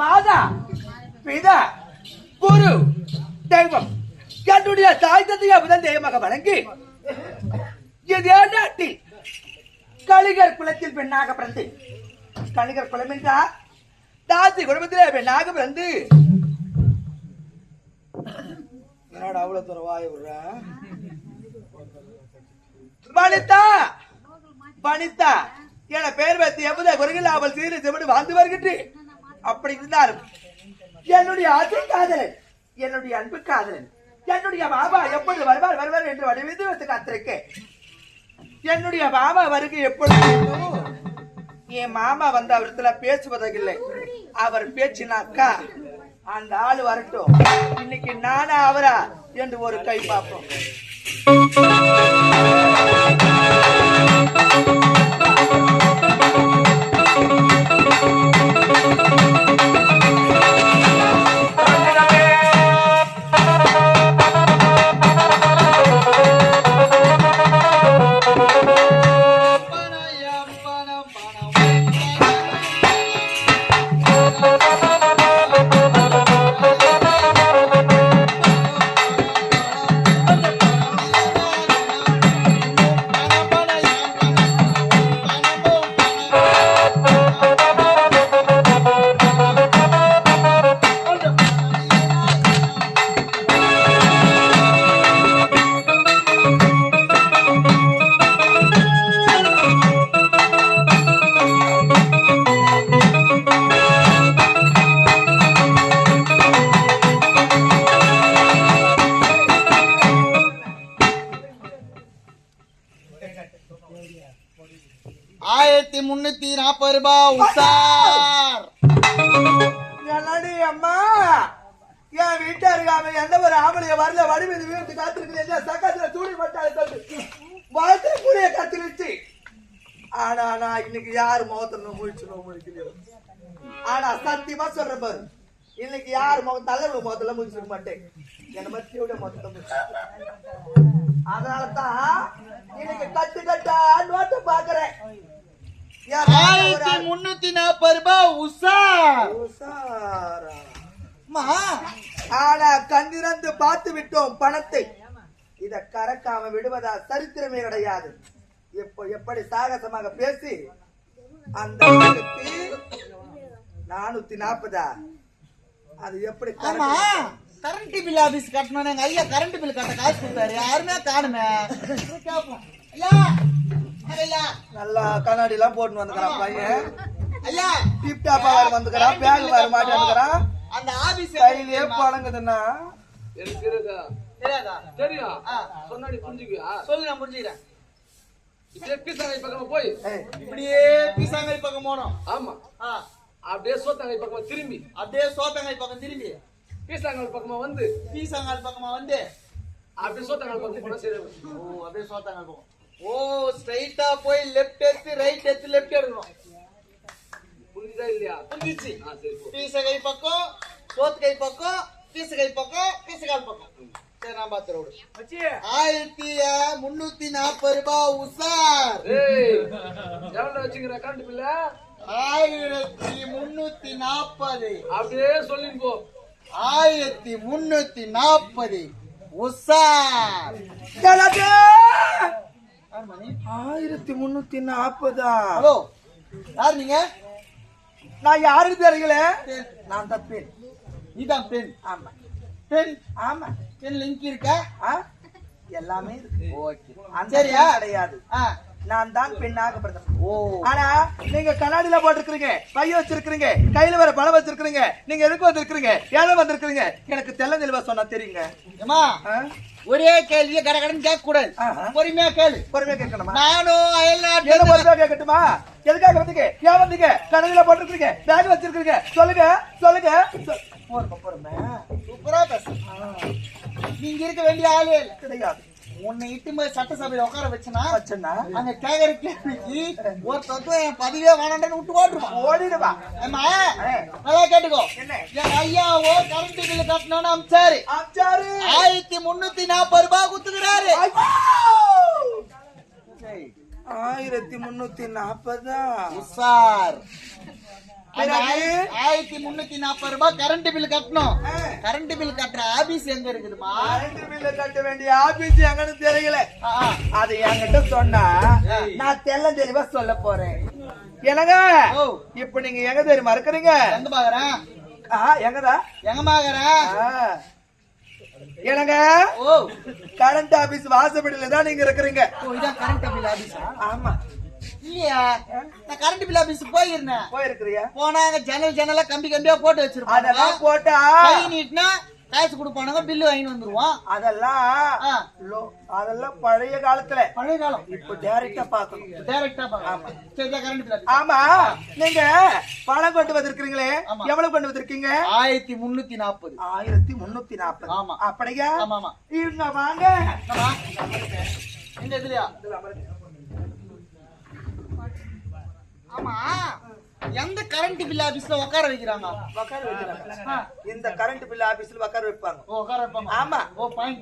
மாதா பிதா குரு தெய்வம். என்னுடைய தாய் தந்தையை முதல் தெய்வமாக வணங்கி இதே நாட்டில் கலிகர் குலத்தில் பெண்ணாக பிறந்து. கலிகர் குலம் என்றால் தாசி குடும்பத்தில் பெண்ணாக பிறந்து. என்னடா அவ்வளவு தூரம் வாய வனிதா வனிதா. என பெயர் வைத்து எவ்வளவு குறைகள் அவள் சீரி செவடு வாழ்ந்து வருகின்றேன் அப்படி இருந்தாலும் என்னுடைய ஆசை காதலன் என்னுடைய அன்பு காதலன் என்னுடைய பாபா எப்பொழுது வருவார் வருவார் என்று வடிவித்து வைத்து காத்திருக்கேன் என்னுடைய பாபா வருகை எப்பொழுது என் மாமா வந்து அவரிடத்துல பேசுவதில்லை அவர் பேச்சினாக்கா அந்த ஆள் வரட்டும். இன்னைக்கு நானா அவரா என்று ஒரு கை பார்ப்போம். ஆயிரத்தி முன்னூத்தி நாற்பது ரூபாய் உஷார் என்னடி அம்மா? என் வீட்டா இருக்காம எந்த ஒரு ஆம்பளைய வரல வடிவெளி வீட்டு காத்திருக்கிறேன். சக்கத்துல தூணி பட்டாளை சொல்லிட்டு வளர்த்து கூடிய கத்திருச்சு. ஆனா நான் இன்னைக்கு யாரு முகத்துல முழிச்சு முடிக்கிறேன் ஆனா சத்தியமா சொல்றேன் பாரு. இன்னைக்கு யார் முகம் தலைவர் முகத்துல முழிச்சிருக்க மாட்டேன். என்ன பத்தி விட மொத்தம் அதனால தான் இன்னைக்கு கட்டு கட்டா நோட்டை பாக்குறேன் ஆயிரத்தி. முன்னூத்தி நாற்பது ரூபாய். அம்மா, ஆனா கண்ணிறந்து பார்த்து விட்டோம் பணத்தை. இத கறக்காம விடுவதா சரித்திரமே கிடையாது. எப்போ எப்படி சாகசமாக பேசி அந்த நானூத்தி நாற்பதா அது எப்படி கரண்ட் பில் ஆபீஸ் கட்டணும் எங்க ஐயா கரண்ட் பில் கட்ட காசு கொடுத்தாரு. யாருமே காணுமே. ஐயா நல்லா கண்ணாடி எல்லாம் போட்டு வந்துக்கிறான் பையன். ஐயா. டிப் டாப்பா வேற வந்துக்கிறான். பேக் வேற மாட்டி வந்துக்கிறான். அந்த ஆபீஸ் கையிலேயே பழங்குதுன்னா எனக்கு தெரியும் ஆ. சொன்னா நீ புரிஞ்சுக்குவியா? சொல்லு நான் புரிஞ்சுக்கிறேன். பீசாங்கை பக்கமா போய். இப்படியே பீசாங்கை பக்கம் போனோம். ஆமா. அப்படியே சோத்தாங்கை பக்கமா திரும்பி. அப்படியே சோத்தங்காய் பக்கம் திரும்பி. பீசாங்கல் பக்கமா வந்து. பீசாங்கால் பக்கமா வந்து. அப்படியே சோத்தாங்கல் பக்கம் போனா சரி. ஓ அப்படியே சோத்தாங்கால் பக்கம். ஓ ஸ்ட்ரைட்டா போய் லெஃப்ட் எடுத்து ரைட் எடுத்து லெஃப்ட் எடுக்கணும். புரிஞ்சுதா இல்லையா? புரிஞ்சிச்சு. ஆ சரி போ. பீசகை பக்கம் சோத்துக்கை பக்கம் பீசகை பக்கம் பீசகால் பக்கம். சரி நான் பார்த்து விடு ஆயிரத்தி முன்னூத்தி நாற்பது ரூபாய் உசார். ஏய் எவ்வளவு வச்சுக்கிற பில்ல? ஆயிரத்தி முன்னூத்தி நாற்பது அப்படியே சொல்லின்னு போ. ஆயிரத்தி முன்னூத்தி நாற்பது உசார்? ஆயிரத்தி முன்னூத்தி நாற்பதா? ஹலோ யார் நீங்க? நான் யாருக்கு தெரியல நான் தான் பெண் நீதான் பெண் ஆமா. பெண் ஆமா. பெண் லிங்க் இருக்கா? எல்லாமே இருக்கு. ஓகே சரியா? கிடையாது. ஆ. நான் தான் பெண்ணாக பிறந்தேன் ஓ. ஆனா நீங்க கண்ணாடியில போட்டிருக்கிறீங்க பைய வச்சிருக்கிறீங்க கையில வேற பணம் வச்சிருக்கிறீங்க நீங்க எதுக்கு வந்திருக்கிறீங்க ஏழை வந்திருக்கிறீங்க? எனக்கு தெல்ல தெளிவா சொன்னா தெரியுங்க. ஏமா? ஒரே கேள்வியை கட கடன் கேட்க கூடாது. பொறுமையா கேளு. பொறுமையா கேட்கணுமா? நானும் அயல் என்ன நாட்டுல பொறுமையா கேட்கட்டுமா? எதுக்காக வந்தீங்க? ஏன் வந்தீங்க? கண்ணாடியில போட்டிருக்கிறீங்க பேக் வச்சிருக்கிறீங்க. சொல்லுங்க சொல்லுங்க. சொ- பொறுமை சூப்பரா பேச. நீங்க இருக்க வேண்டிய ஆளே இல்ல. உன்னை இட்டு போய் சட்டசபையில உட்கார வச்சனா வச்சனா அங்க கேக்குற கேள்விக்கு ஒரு தத்துவம் என் பதவியே வேணாண்டன்னு விட்டு ஓட்டுருவான் ஓடிடுவா. ஏம்மா, நல்லா கேட்டுக்கோ? என் ஐயாவோ கரண்ட் பில் கட்டணும்னு அமிச்சாரு. அச்சாரு ஆயிரத்தி முன்னூத்தி நாற்பது ரூபாய் குத்துக்கிறாரு ஆயிரத்தி முன்னூத்தி நாற்பதா அந்த பிறகு? ஆயிரத்தி- முன்னூத்தி நாற்பது ரூபாய் கரண்ட் பில் கட்டணும். கரண்ட் பில் கட்டுற ஆபீஸ் எங்க இருக்குதுமா? கரண்ட் பில்ல கட்ட வேண்டிய ஆபீஸ் எங்கன்னு தெரியல. அது என்கிட்ட சொன்னா நான் தெல்ல தெளிவா சொல்ல போறேன். என்னங்க? ஓ. இப்ப நீங்க எங்க தெரியுமா இருக்கிறீங்க? எங்க பாக்குறேன்? ஆ, எங்கடா எங்க பாக்குறேன்? ஓ. கரண்ட் ஆபீஸ் வாசப்படியில தான் நீங்க இருக்கிறீங்க. கரண்ட் பில் ஆபீஸா ஆமா. இல்லையா. நான் கரண்ட் பில் ஆபீஸ் போயிருந்தேன். போயிருக்கிறியா? போனா அங்க ஜன்னல் ஜன்னலா கம்பி கம்பியா போட்டு வச்சிருப்பாங்க. அதெல்லாம் போட்டா கை நீட்டினா காசு கொடுப்பானுங்க பில்லு வாங்கிட்டு வந்துருவோம் அதெல்லாம் அதெல்லாம் பழைய காலத்துல. பழைய காலம். இப்ப டைரக்டா பாக்கணும் டைரக்டா ஆபீஸ் ஆமா. நீங்க பணம் கொண்டு வந்திருக்கீங்களே. எவ்வளவு கொண்டு வந்திருக்கீங்க? ஆயிரத்தி முன்னூத்தி நாற்பது. ஆயிரத்தி முன்னூத்தி நாற்பது. ஆமா. அப்படியா? ஆமா ஆமா. வாங்க. என்னம்மா? இந்த இதுலயா? ஆமா. எந்த கரண்ட் பில் ஆபீஸ்ல உட்கார வைக்கிறாங்க? உட்கார வைக்கிறாங்க. இந்த கரண்ட் பில் ஆபீஸ்ல உட்கார வைப்பாங்க. உட்கார வைப்பாங்க. ஆமா. ஓ பாயிண்ட்